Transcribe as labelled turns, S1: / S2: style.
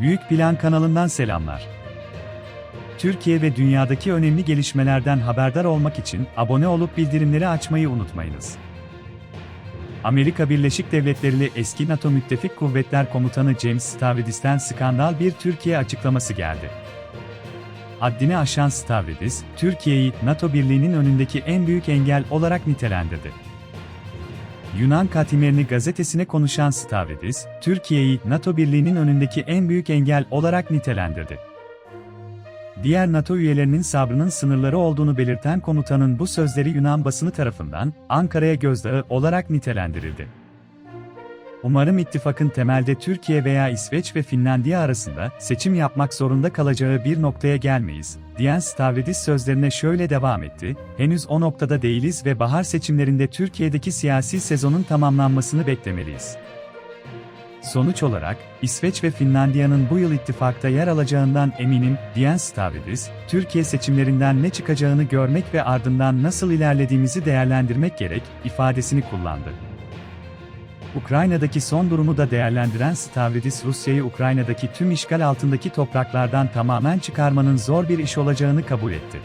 S1: Büyük Plan kanalından selamlar. Türkiye ve dünyadaki önemli gelişmelerden haberdar olmak için abone olup bildirimleri açmayı unutmayınız. Amerika Birleşik Devletleri ile eski NATO Müttefik Kuvvetler Komutanı James Stavridis'ten skandal bir Türkiye açıklaması geldi. Haddini aşan Stavridis, Türkiye'yi NATO Birliği'nin önündeki en büyük engel olarak nitelendirdi. Yunan Katimerini gazetesine konuşan Stavridis, Türkiye'yi NATO Birliği'nin önündeki en büyük engel olarak nitelendirdi. Diğer NATO üyelerinin sabrının sınırları olduğunu belirten komutanın bu sözleri Yunan basını tarafından Ankara'ya gözdağı olarak nitelendirildi. Umarım ittifakın temelde Türkiye veya İsveç ve Finlandiya arasında seçim yapmak zorunda kalacağı bir noktaya gelmeyiz, diyen Stavridis sözlerine şöyle devam etti, henüz o noktada değiliz ve bahar seçimlerinde Türkiye'deki siyasi sezonun tamamlanmasını beklemeliyiz. Sonuç olarak, İsveç ve Finlandiya'nın bu yıl ittifakta yer alacağından eminim, diyen Stavridis, Türkiye seçimlerinden ne çıkacağını görmek ve ardından nasıl ilerlediğimizi değerlendirmek gerek, ifadesini kullandı. Ukrayna'daki son durumu da değerlendiren Stavridis Rusya'yı Ukrayna'daki tüm işgal altındaki topraklardan tamamen çıkarmanın zor bir iş olacağını kabul etti.